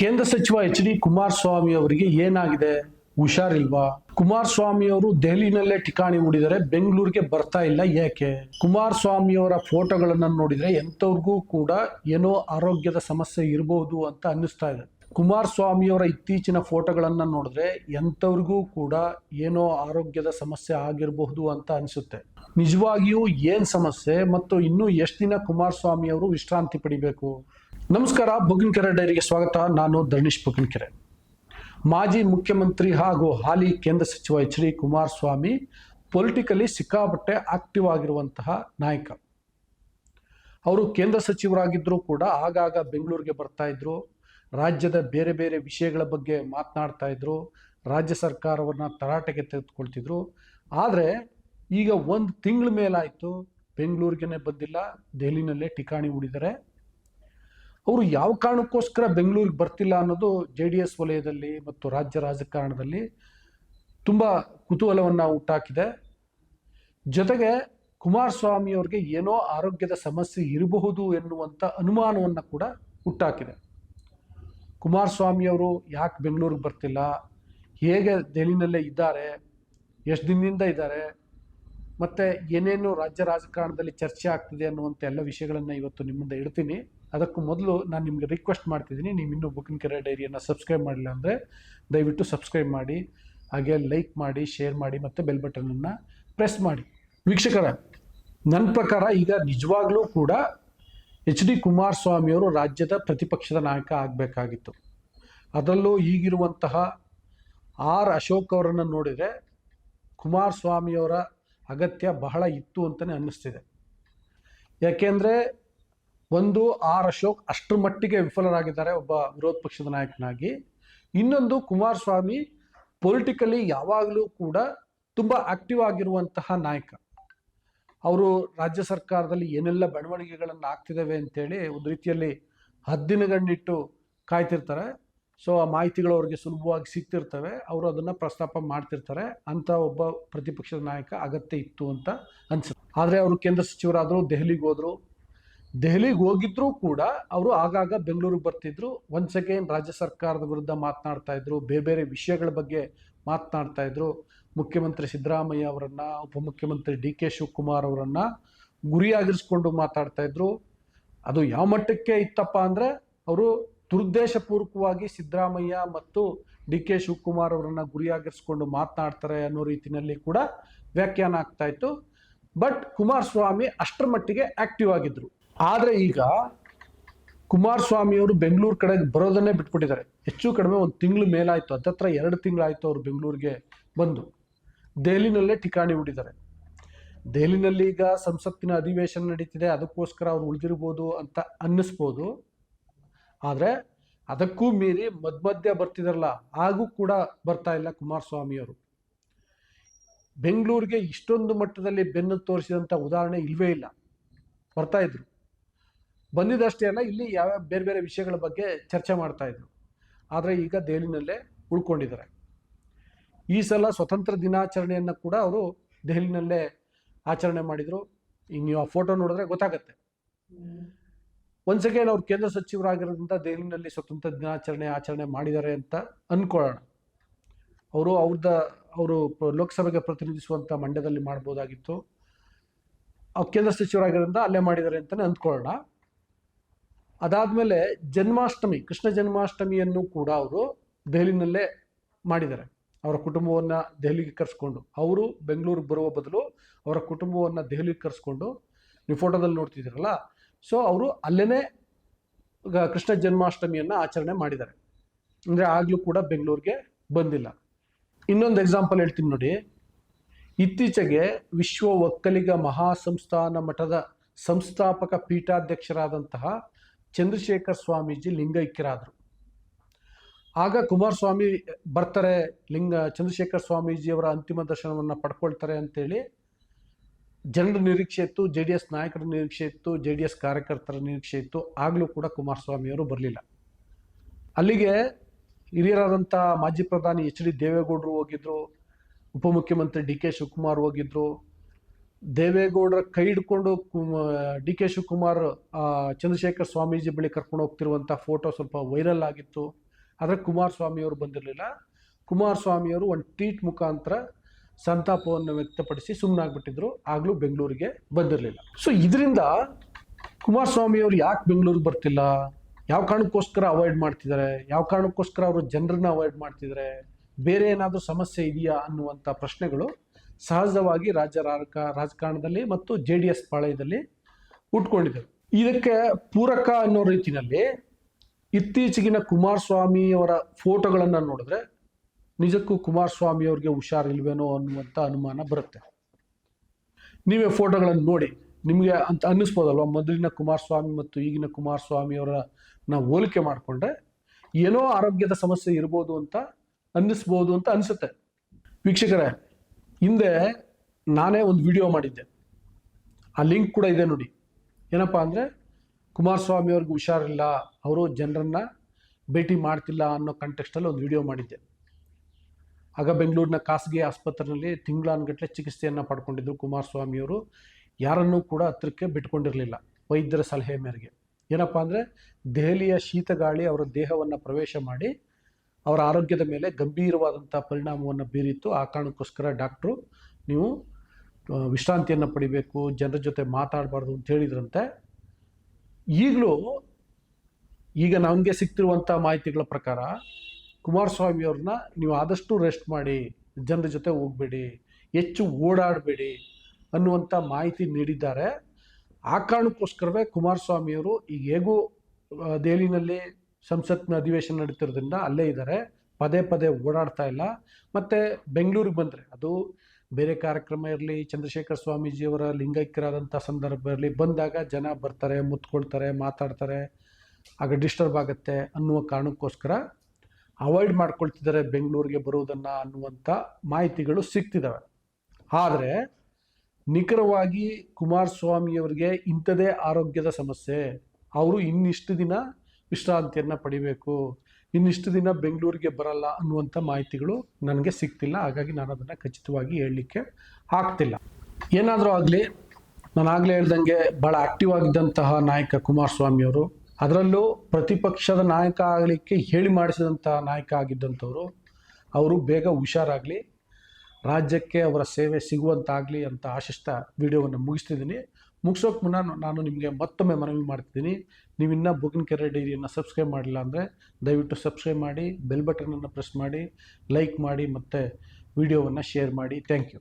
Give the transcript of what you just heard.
ಕೇಂದ್ರ ಸಚಿವ H D Kumaraswamy ಅವರಿಗೆ ಏನಾಗಿದೆ? ಹುಷಾರಿಲ್ವಾ? ಕುಮಾರಸ್ವಾಮಿ ಅವರು ದೆಹಲಿನಲ್ಲೇ ಠಿಕಾಣಿ ಹೂಡಿದರೆ ಬೆಂಗಳೂರಿಗೆ ಬರ್ತಾ ಇಲ್ಲ ಏಕೆ ಕುಮಾರಸ್ವಾಮಿ ಅವರ ಫೋಟೋಗಳನ್ನು ನೋಡಿದರೆ ಎಂಥವ್ರಿಗೂ ಕೂಡ ಏನೋ ಆರೋಗ್ಯದ ಸಮಸ್ಯೆ ಇರಬಹುದು ಅಂತ ಅನ್ನಿಸ್ತಾ ಇದೆ. ಕುಮಾರಸ್ವಾಮಿ ಅವರ ಇತ್ತೀಚಿನ ಫೋಟೋಗಳನ್ನು ನೋಡಿದ್ರೆ ಎಂಥವ್ರಿಗೂ ಕೂಡ ಏನೋ ಆರೋಗ್ಯದ ಸಮಸ್ಯೆ ಆಗಿರಬಹುದು ಅಂತ ಅನಿಸುತ್ತೆ. ನಿಜವಾಗಿಯೂ ಏನು ಸಮಸ್ಯೆ ಮತ್ತು ಇನ್ನೂ ಎಷ್ಟು ದಿನ ಕುಮಾರಸ್ವಾಮಿ ಅವರು ವಿಶ್ರಾಂತಿ ಪಡಿಬೇಕು? ನಮಸ್ಕಾರ ಬುಗಿನಕೆರೆ ಡೈರಿಗೆ ಸ್ವಾಗತ. ನಾನು ಧರ್ಣೀಶ್ ಬುಗಿನಕೆರೆ ಮಾಜಿ ಮುಖ್ಯಮಂತ್ರಿ ಹಾಗೂ ಹಾಲಿ ಕೇಂದ್ರ ಸಚಿವ ಎಚ್ ಡಿ ಕುಮಾರಸ್ವಾಮಿ ಪೊಲಿಟಿಕಲಿ ಸಿಕ್ಕಾಪಟ್ಟೆ ಆಕ್ಟಿವ್ ಆಗಿರುವಂತಹ ನಾಯಕ. ಅವರು ಕೇಂದ್ರ ಸಚಿವರಾಗಿದ್ದರೂ ಕೂಡ ಆಗಾಗ ಬೆಂಗಳೂರಿಗೆ ಬರ್ತಾ ಇದ್ರು. ರಾಜ್ಯದ ಬೇರೆ ಬೇರೆ ವಿಷಯಗಳ ಬಗ್ಗೆ ಮಾತನಾಡ್ತಾ ಇದ್ರು. ರಾಜ್ಯ ಸರ್ಕಾರವನ್ನು ತರಾಟೆಗೆ ತೆಗೆದುಕೊಳ್ತಿದ್ರು. ಆದರೆ ಈಗ ಒಂದು ತಿಂಗಳ ಮೇಲಾಯಿತು. ಬೆಂಗಳೂರಿಗೇನೆ ಬಂದಿಲ್ಲ. ದೆಹಲಿನಲ್ಲೇ ಠಿಕಾಣಿ ಹೂಡಿದ್ದಾರೆ. ಅವರು ಯಾವ ಕಾರಣಕ್ಕೋಸ್ಕರ ಬೆಂಗಳೂರಿಗೆ ಬರ್ತಿಲ್ಲ ಅನ್ನೋದು ಜೆ ಡಿ ಎಸ್ ವಲಯದಲ್ಲಿ ಮತ್ತು ರಾಜ್ಯ ರಾಜಕಾರಣದಲ್ಲಿ ತುಂಬ ಕುತೂಹಲವನ್ನು ಹುಟ್ಟಾಕಿದೆ. ಜೊತೆಗೆ ಕುಮಾರಸ್ವಾಮಿ ಅವ್ರಿಗೆ ಏನೋ ಆರೋಗ್ಯದ ಸಮಸ್ಯೆ ಇರಬಹುದು ಎನ್ನುವಂಥ ಅನುಮಾನವನ್ನು ಕೂಡ ಹುಟ್ಟಾಕಿದೆ. ಕುಮಾರಸ್ವಾಮಿಯವರು ಯಾಕೆ ಬೆಂಗಳೂರಿಗೆ ಬರ್ತಿಲ್ಲ? ಹೇಗೆ ದೆಹಲಿನಲ್ಲೇ ಇದ್ದಾರೆ? ಎಷ್ಟು ದಿನದಿಂದ ಇದ್ದಾರೆ? ಮತ್ತು ಏನೇನು ರಾಜ್ಯ ರಾಜಕಾರಣದಲ್ಲಿ ಚರ್ಚೆ ಆಗ್ತಿದೆ ಅನ್ನುವಂಥ ಎಲ್ಲ ವಿಷಯಗಳನ್ನು ಇವತ್ತು ನಿಮ್ಮಿಂದ ಮುಂದೆ ಇಡ್ತೀನಿ ಅದಕ್ಕೂ ಮೊದಲು ನಾನು ನಿಮಗೆ ರಿಕ್ವೆಸ್ಟ್ ಮಾಡ್ತಿದ್ದೀನಿ. ನೀವು ಇನ್ನೂ ಬುಕ್ಕಿನ ಕೆರೆ ಡೈರಿಯನ್ನು ಸಬ್ಸ್ಕ್ರೈಬ್ ಮಾಡಿಲ್ಲ ಅಂದರೆ ದಯವಿಟ್ಟು ಸಬ್ಸ್ಕ್ರೈಬ್ ಮಾಡಿ, ಹಾಗೆ ಲೈಕ್ ಮಾಡಿ ಶೇರ್ ಮಾಡಿ ಮತ್ತು ಬೆಲ್ ಬಟನನ್ನು ಪ್ರೆಸ್ ಮಾಡಿ. ವೀಕ್ಷಕರ ನನ್ನ ಪ್ರಕಾರ ಈಗ ನಿಜವಾಗ್ಲೂ ಕೂಡ ಎಚ್ ಡಿ ಕುಮಾರಸ್ವಾಮಿಯವರು ರಾಜ್ಯದ ಪ್ರತಿಪಕ್ಷದ ನಾಯಕ ಆಗಬೇಕಾಗಿತ್ತು. ಅದರಲ್ಲೂ ಈಗಿರುವಂತಹ ಆರ್ ಅಶೋಕ್ ಅವರನ್ನು ನೋಡಿದರೆ ಕುಮಾರಸ್ವಾಮಿಯವರ ಅಗತ್ಯ ಬಹಳ ಇತ್ತು ಅಂತಲೇ ಅನ್ನಿಸ್ತಿದೆ. ಯಾಕೆಂದರೆ ಒಂದು ಆರ್ ಅಶೋಕ್ ಅಷ್ಟರ ಮಟ್ಟಿಗೆ ವಿಫಲರಾಗಿದ್ದಾರೆ ಒಬ್ಬ ವಿರೋಧ ಪಕ್ಷದ ನಾಯಕನಾಗಿ. ಇನ್ನೊಂದು ಕುಮಾರಸ್ವಾಮಿ ಪೊಲಿಟಿಕಲಿ ಯಾವಾಗಲೂ ಕೂಡ ತುಂಬ ಆಕ್ಟಿವ್ ಆಗಿರುವಂತಹ ನಾಯಕ. ಅವರು ರಾಜ್ಯ ಸರ್ಕಾರದಲ್ಲಿ ಏನೆಲ್ಲ ಬೆಳವಣಿಗೆಗಳನ್ನು ಆಗ್ತಿದ್ದಾವೆ ಅಂತೇಳಿ ಒಂದು ರೀತಿಯಲ್ಲಿ ಹದ್ದಿನಗಣ್ಣಿಟ್ಟು ಕಾಯ್ತಿರ್ತಾರೆ. ಸೊ ಆ ಮಾಹಿತಿಗಳು ಅವ್ರಿಗೆ ಸುಲಭವಾಗಿ ಸಿಗ್ತಿರ್ತವೆ. ಅವರು ಅದನ್ನು ಪ್ರಸ್ತಾಪ ಮಾಡ್ತಿರ್ತಾರೆ. ಅಂತ ಒಬ್ಬ ಪ್ರತಿಪಕ್ಷದ ನಾಯಕ ಅಗತ್ಯ ಇತ್ತು ಅಂತ ಅನ್ಸುತ್ತೆ. ಆದರೆ ಅವರು ಕೇಂದ್ರ ಸಚಿವರಾದರು, ದೆಹಲಿಗೆ ಹೋದರು ದೆಹಲಿಗೆ ಹೋಗಿದ್ರೂ ಕೂಡ ಅವರು ಆಗಾಗ ಬೆಂಗಳೂರಿಗೆ ಬರ್ತಿದ್ರು. ಒನ್ಸ್ ಅಗೇನ್ ರಾಜ್ಯ ಸರ್ಕಾರದ ವಿರುದ್ಧ ಮಾತನಾಡ್ತಾ ಇದ್ರು. ಬೇರೆ ಬೇರೆ ವಿಷಯಗಳ ಬಗ್ಗೆ ಮಾತನಾಡ್ತಾ ಇದ್ರು. ಮುಖ್ಯಮಂತ್ರಿ ಸಿದ್ದರಾಮಯ್ಯ ಅವರನ್ನ, ಉಪಮುಖ್ಯಮಂತ್ರಿ ಡಿ ಕೆ ಶಿವಕುಮಾರ್ ಅವರನ್ನ ಗುರಿಯಾಗಿರಿಸ್ಕೊಂಡು ಮಾತಾಡ್ತಾ ಇದ್ರು. ಅದು ಯಾವ ಮಟ್ಟಕ್ಕೆ ಇತ್ತಪ್ಪ ಅಂದ್ರೆ ಅವರು ದುರುದ್ದೇಶಪೂರ್ವಕವಾಗಿ ಸಿದ್ದರಾಮಯ್ಯ ಮತ್ತು ಡಿ ಕೆ ಶಿವಕುಮಾರ್ ಅವರನ್ನ ಗುರಿಯಾಗಿರಿಸ್ಕೊಂಡು ಮಾತನಾಡ್ತಾರೆ ಅನ್ನೋ ರೀತಿಯಲ್ಲಿ ಕೂಡ ವ್ಯಾಖ್ಯಾನ ಆಗ್ತಾ ಇತ್ತು. ಬಟ್ ಕುಮಾರಸ್ವಾಮಿ ಅಷ್ಟರ ಮಟ್ಟಿಗೆ ಆಕ್ಟಿವ್ ಆಗಿದ್ರು. ಆದರೆ ಈಗ ಕುಮಾರಸ್ವಾಮಿಯವರು ಬೆಂಗಳೂರು ಕಡೆಗೆ ಬರೋದನ್ನೇ ಬಿಟ್ಬಿಟ್ಟಿದ್ದಾರೆ. ಹೆಚ್ಚು ಕಡಿಮೆ ಒಂದು ತಿಂಗಳು ಮೇಲಾಯಿತು. ಹತ್ತತ್ರ ಎರಡು ತಿಂಗಳಾಯಿತು ಅವರು ಬೆಂಗಳೂರಿಗೆ ಬಂದು. ದೆಹಲಿನಲ್ಲೇ ಠಿಕಾಣಿ ಹೂಡಿದ್ದಾರೆ. ದೆಹಲಿನಲ್ಲಿ ಈಗ ಸಂಸತ್ತಿನ ಅಧಿವೇಶನ ನಡೀತಿದೆ. ಅದಕ್ಕೋಸ್ಕರ ಅವ್ರು ಉಳಿದಿರ್ಬೋದು ಅಂತ ಅನ್ನಿಸ್ಬೋದು. ಆದರೆ ಅದಕ್ಕೂ ಮೀರಿ ಮಧ್ಯ ಮಧ್ಯ ಬರ್ತಿದಾರಲ್ಲ, ಹಾಗೂ ಕೂಡ ಬರ್ತಾ ಇಲ್ಲ ಕುಮಾರಸ್ವಾಮಿಯವರು. ಬೆಂಗಳೂರಿಗೆ ಇಷ್ಟೊಂದು ಮಟ್ಟದಲ್ಲಿ ಬೆನ್ನು ತೋರಿಸಿದಂಥ ಉದಾಹರಣೆ ಇಲ್ವೇ ಇಲ್ಲ. ಬರ್ತಾ ಇದ್ರು. ಬಂದಿದ್ದಷ್ಟೇ ಅಲ್ಲ ಇಲ್ಲಿ ಯಾವ್ಯಾವ ಬೇರೆ ಬೇರೆ ವಿಷಯಗಳ ಬಗ್ಗೆ ಚರ್ಚೆ ಮಾಡ್ತಾ ಇದ್ರು. ಆದರೆ ಈಗ ದೆಹಲಿನಲ್ಲೇ ಉಳ್ಕೊಂಡಿದ್ದಾರೆ. ಈ ಸಲ ಸ್ವತಂತ್ರ ದಿನಾಚರಣೆಯನ್ನು ಕೂಡ ಅವರು ದೆಹಲಿನಲ್ಲೇ ಆಚರಣೆ ಮಾಡಿದರು. ಈಗ ನೀವು ಆ ಫೋಟೋ ನೋಡಿದ್ರೆ ಗೊತ್ತಾಗತ್ತೆ. ಒನ್ಸ್ ಅಗೇನ್ ಅವ್ರು ಕೇಂದ್ರ ಸಚಿವರಾಗಿರೋದ್ರಿಂದ ದೆಹಲಿನಲ್ಲಿ ಸ್ವತಂತ್ರ ದಿನಾಚರಣೆ ಆಚರಣೆ ಮಾಡಿದ್ದಾರೆ ಅಂತ ಅಂದ್ಕೊಳ್ಳೋಣ ಅವರು ಅವ್ರದ್ದ ಅವರು ಲೋಕಸಭೆಗೆ ಪ್ರತಿನಿಧಿಸುವಂಥ ಮಂಡ್ಯದಲ್ಲಿ ಮಾಡ್ಬೋದಾಗಿತ್ತು. ಅವ್ರು ಕೇಂದ್ರ ಸಚಿವರಾಗಿರೋದ್ರಿಂದ ಅಲ್ಲೇ ಮಾಡಿದ್ದಾರೆ ಅಂತಲೇ ಅಂದ್ಕೊಳ್ಳೋಣ. ಅದಾದಮೇಲೆ ಜನ್ಮಾಷ್ಟಮಿ, ಕೃಷ್ಣ ಜನ್ಮಾಷ್ಟಮಿಯನ್ನು ಕೂಡ ಅವರು ದೆಹಲಿನಲ್ಲೇ ಮಾಡಿದ್ದಾರೆ. ಅವರ ಕುಟುಂಬವನ್ನು ದೆಹಲಿಗೆ ಕರೆಸ್ಕೊಂಡು, ಅವರು ಬೆಂಗಳೂರಿಗೆ ಬರುವ ಬದಲು ಅವರ ಕುಟುಂಬವನ್ನು ದೆಹಲಿಗೆ ಕರೆಸ್ಕೊಂಡು, ನೀವು ಫೋಟೋದಲ್ಲಿ ನೋಡ್ತಿದ್ದೀರಲ್ಲ, ಸೊ ಅವರು ಅಲ್ಲೇ ಕೃಷ್ಣ ಜನ್ಮಾಷ್ಟಮಿಯನ್ನು ಆಚರಣೆ ಮಾಡಿದ್ದಾರೆ. ಅಂದರೆ ಆಗಲೂ ಕೂಡ ಬೆಂಗಳೂರಿಗೆ ಬಂದಿಲ್ಲ. ಇನ್ನೊಂದು ಎಕ್ಸಾಂಪಲ್ ಹೇಳ್ತೀನಿ ನೋಡಿ. ಇತ್ತೀಚೆಗೆ ವಿಶ್ವ ಒಕ್ಕಲಿಗ ಮಹಾಸಂಸ್ಥಾನ ಮಠದ ಸಂಸ್ಥಾಪಕ ಪೀಠಾಧ್ಯಕ್ಷರಾದಂತಹ ಚಂದ್ರಶೇಖರ್ ಸ್ವಾಮೀಜಿ ಲಿಂಗೈಕ್ಯರಾದರು. ಆಗ ಕುಮಾರಸ್ವಾಮಿ ಬರ್ತಾರೆ, ಲಿಂಗ, ಚಂದ್ರಶೇಖರ್ ಸ್ವಾಮೀಜಿಯವರ ಅಂತಿಮ ದರ್ಶನವನ್ನು ಪಡ್ಕೊಳ್ತಾರೆ ಅಂತೇಳಿ ಜನರ ನಿರೀಕ್ಷೆ ಇತ್ತು ಜೆ ಡಿ ಎಸ್ ನಾಯಕರ ನಿರೀಕ್ಷೆ ಇತ್ತು ಜೆ ಡಿ ಎಸ್ ಕಾರ್ಯಕರ್ತರ ನಿರೀಕ್ಷೆ ಇತ್ತು, ಆಗಲೂ ಕೂಡ ಕುಮಾರಸ್ವಾಮಿಯವರು ಬರಲಿಲ್ಲ. ಅಲ್ಲಿಗೆ ಹಿರಿಯರಾದಂಥ ಮಾಜಿ ಪ್ರಧಾನಿ ಎಚ್ ಡಿ ದೇವೇಗೌಡರು ಹೋಗಿದ್ರು, ಉಪಮುಖ್ಯಮಂತ್ರಿ ಡಿ ಕೆ ಶಿವಕುಮಾರ್ ಹೋಗಿದ್ರು ದೇವೇಗೌಡರ ಕೈ ಹಿಡ್ಕೊಂಡು ಡಿ ಕೆ ಶಿವಕುಮಾರ್ ಚಂದ್ರಶೇಖರ್ ಸ್ವಾಮೀಜಿ ಬಳಿ ಕರ್ಕೊಂಡು ಹೋಗ್ತಿರುವಂಥ ಫೋಟೋ ಸ್ವಲ್ಪ ವೈರಲ್ ಆಗಿತ್ತು. ಆದರೆ ಕುಮಾರಸ್ವಾಮಿಯವರು ಬಂದಿರಲಿಲ್ಲ. ಕುಮಾರಸ್ವಾಮಿಯವರು ಒಂದು ಟ್ವೀಟ್ ಮುಖಾಂತರ ಸಂತಾಪವನ್ನು ವ್ಯಕ್ತಪಡಿಸಿ ಸುಮ್ಮನಾಗ್ಬಿಟ್ಟಿದ್ರು ಆಗಲೂ ಬೆಂಗಳೂರಿಗೆ ಬಂದಿರಲಿಲ್ಲ. ಸೊ ಇದರಿಂದ ಕುಮಾರಸ್ವಾಮಿಯವರು ಯಾಕೆ ಬೆಂಗಳೂರಿಗೆ ಬರ್ತಿಲ್ಲ? ಯಾವ ಕಾರಣಕ್ಕೋಸ್ಕರ ಅವಾಯ್ಡ್ ಮಾಡ್ತಿದ್ದಾರೆ ಯಾವ ಕಾರಣಕ್ಕೋಸ್ಕರ ಅವರು ಜನರನ್ನ ಅವಾಯ್ಡ್ ಮಾಡ್ತಿದ್ದಾರೆ ಬೇರೆ ಏನಾದರೂ ಸಮಸ್ಯೆ ಇದೆಯಾ ಅನ್ನುವಂಥ ಪ್ರಶ್ನೆಗಳು ಸಹಜವಾಗಿ ರಾಜ್ಯ ರಾಜಕ ರಾಜಕಾರಣದಲ್ಲಿ ಮತ್ತು ಜೆ ಡಿ ಎಸ್ ಪಾಳಯದಲ್ಲಿ ಉಟ್ಕೊಂಡಿದೆ ಇದಕ್ಕೆ ಪೂರಕ ಅನ್ನೋ ರೀತಿಯಲ್ಲಿ ಇತ್ತೀಚೆಗಿನ ಕುಮಾರಸ್ವಾಮಿಯವರ ಫೋಟೋಗಳನ್ನು ನೋಡಿದ್ರೆ ನಿಜಕ್ಕೂ ಕುಮಾರಸ್ವಾಮಿ ಅವ್ರಿಗೆ ಹುಷಾರಿಲ್ವೇನೋ ಅನ್ನುವಂಥ ಅನುಮಾನ ಬರುತ್ತೆ. ನೀವೇ ಫೋಟೋಗಳನ್ನು ನೋಡಿ, ನಿಮಗೆ ಅಂತ ಅನ್ನಿಸ್ಬೋದಲ್ವ? ಮೊದಲಿನ ಕುಮಾರಸ್ವಾಮಿ ಮತ್ತು ಈಗಿನ ಕುಮಾರಸ್ವಾಮಿ ಅವರ ನಾವು ಹೋಲಿಕೆ ಮಾಡಿಕೊಂಡ್ರೆ ಏನೋ ಆರೋಗ್ಯದ ಸಮಸ್ಯೆ ಇರ್ಬೋದು ಅಂತ ಅನ್ನಿಸ್ಬೋದು ಅಂತ ಅನಿಸುತ್ತೆ. ವೀಕ್ಷಕರೇ ಹಿಂದೆ ನಾನೇ ಒಂದು ವಿಡಿಯೋ ಮಾಡಿದ್ದೆ. ಆ ಲಿಂಕ್ ಕೂಡ ಇದೆ ನೋಡಿ. ಏನಪ್ಪ ಅಂದರೆ, ಕುಮಾರಸ್ವಾಮಿ ಅವ್ರಿಗೆ ಹುಷಾರಿಲ್ಲ, ಅವರು ಜನರನ್ನ ಭೇಟಿ ಮಾಡ್ತಿಲ್ಲ ಅನ್ನೋ ಕಂಟೆಕ್ಸ್ಟಲ್ಲಿ ಒಂದು ವಿಡಿಯೋ ಮಾಡಿದ್ದೆ. ಆಗ ಬೆಂಗಳೂರಿನ ಖಾಸಗಿ ಆಸ್ಪತ್ರೆಯಲ್ಲಿ ತಿಂಗಳಾನ್ಗಟ್ಟಲೆ ಚಿಕಿತ್ಸೆಯನ್ನು ಪಡ್ಕೊಂಡಿದ್ದರು ಕುಮಾರಸ್ವಾಮಿಯವರು ಯಾರನ್ನೂ ಕೂಡ ಹತ್ತಿರಕ್ಕೆ ಬಿಟ್ಕೊಂಡಿರಲಿಲ್ಲ, ವೈದ್ಯರ ಸಲಹೆ ಮೇರೆಗೆ. ಏನಪ್ಪ ಅಂದರೆ, ದೆಹಲಿಯ ಶೀತಗಾಳಿ ಅವರ ದೇಹವನ್ನು ಪ್ರವೇಶ ಮಾಡಿ ಅವರ ಆರೋಗ್ಯದ ಮೇಲೆ ಗಂಭೀರವಾದಂಥ ಪರಿಣಾಮವನ್ನು ಬೀರಿತ್ತು. ಆ ಕಾರಣಕ್ಕೋಸ್ಕರ ಡಾಕ್ಟ್ರು ನೀವು ವಿಶ್ರಾಂತಿಯನ್ನು ಪಡಿಬೇಕು, ಜನರ ಜೊತೆ ಮಾತಾಡಬಾರ್ದು ಅಂತ ಹೇಳಿದ್ರಂತೆ. ಈಗಲೂ ಈಗ ನಮಗೆ ಸಿಗ್ತಿರುವಂಥ ಮಾಹಿತಿಗಳ ಪ್ರಕಾರ ಕುಮಾರಸ್ವಾಮಿಯವ್ರನ್ನ ನೀವು ಆದಷ್ಟು ರೆಸ್ಟ್ ಮಾಡಿ, ಜನರ ಜೊತೆ ಹೋಗಬೇಡಿ, ಹೆಚ್ಚು ಓಡಾಡಬೇಡಿ ಅನ್ನುವಂಥ ಮಾಹಿತಿ ನೀಡಿದ್ದಾರೆ. ಆ ಕಾರಣಕ್ಕೋಸ್ಕರವೇ ಕುಮಾರಸ್ವಾಮಿಯವರು ಈಗ ಹೇಗೂ ದೆಹಲಿನಲ್ಲಿ ಸಂಸತ್ನ ಅಧಿವೇಶನ ನಡೀತಿರೋದ್ರಿಂದ ಅಲ್ಲೇ ಇದ್ದಾರೆ. ಪದೇ ಪದೇ ಓಡಾಡ್ತಾ ಇಲ್ಲ. ಮತ್ತು ಬೆಂಗಳೂರಿಗೆ ಬಂದರೆ, ಅದು ಬೇರೆ ಕಾರ್ಯಕ್ರಮ ಇರಲಿ, ಚಂದ್ರಶೇಖರ್ ಸ್ವಾಮೀಜಿಯವರ ಲಿಂಗೈಕ್ಯರಾದಂಥ ಸಂದರ್ಭ ಇರಲಿ, ಬಂದಾಗ ಜನ ಬರ್ತಾರೆ, ಮುತ್ಕೊಳ್ತಾರೆ, ಮಾತಾಡ್ತಾರೆ, ಆಗ ಡಿಸ್ಟರ್ಬ್ ಆಗುತ್ತೆ ಅನ್ನುವ ಕಾರಣಕ್ಕೋಸ್ಕರ ಅವಾಯ್ಡ್ ಮಾಡ್ಕೊಳ್ತಿದ್ದಾರೆ ಬೆಂಗಳೂರಿಗೆ ಬರುವುದನ್ನು ಅನ್ನುವಂಥ ಮಾಹಿತಿಗಳು ಸಿಗ್ತಿದ್ದಾವೆ ಆದರೆ ನಿಖರವಾಗಿ ಕುಮಾರಸ್ವಾಮಿಯವರಿಗೆ ಇಂಥದೇ ಆರೋಗ್ಯದ ಸಮಸ್ಯೆ. ಅವರು ಇನ್ನಿಷ್ಟು ದಿನ ವಿಶ್ರಾಂತಿಯನ್ನು ಪಡಿಬೇಕು. ಇನ್ನಿಷ್ಟು ದಿನ ಬೆಂಗಳೂರಿಗೆ ಬರಲ್ಲ ಅನ್ನುವಂಥ ಮಾಹಿತಿಗಳು ನನಗೆ ಸಿಗ್ತಿಲ್ಲ. ಹಾಗಾಗಿ ನಾನು ಅದನ್ನು ಖಚಿತವಾಗಿ ಹೇಳಲಿಕ್ಕೆ ಆಗ್ತಿಲ್ಲ. ಏನಾದರೂ ಆಗಲಿ, ನಾನು ಆಗಲೇ ಹೇಳ್ದಂಗೆ ಭಾಳ ಆಕ್ಟಿವ್ ಆಗಿದ್ದಂತಹ ನಾಯಕ ಕುಮಾರಸ್ವಾಮಿಯವರು ಅದರಲ್ಲೂ ಪ್ರತಿಪಕ್ಷದ ನಾಯಕ ಆಗಲಿಕ್ಕೆ ಹೇಳಿ ಮಾಡಿಸಿದಂತಹ ನಾಯಕ ಆಗಿದ್ದಂಥವರು, ಅವರು ಬೇಗ ಹುಷಾರಾಗಲಿ, ರಾಜ್ಯಕ್ಕೆ ಅವರ ಸೇವೆ ಸಿಗುವಂತಾಗಲಿ ಅಂತ ಆಶಿಸ್ತಾ ವಿಡಿಯೋವನ್ನು ಮುಗಿಸ್ತಿದ್ದೀನಿ. ಮುಗಿಸೋಕೆ ಮುನ್ನ ನಾನು ನಿಮಗೆ ಮತ್ತೊಮ್ಮೆ ಮನವಿ ಮಾಡ್ತಿದ್ದೀನಿ ನೀವು ಇನ್ನೂ ಬುಗಿನಕೆರೆ ಡೈರಿಯನ್ನು ಸಬ್ಸ್ಕ್ರೈಬ್ ಮಾಡಿಲ್ಲ ಅಂದರೆ ದಯವಿಟ್ಟು ಸಬ್ಸ್ಕ್ರೈಬ್ ಮಾಡಿ ಬೆಲ್ ಬಟನನ್ನು ಪ್ರೆಸ್ ಮಾಡಿ ಲೈಕ್ ಮಾಡಿ ಮತ್ತು ವಿಡಿಯೋವನ್ನು ಶೇರ್ ಮಾಡಿ. Thank you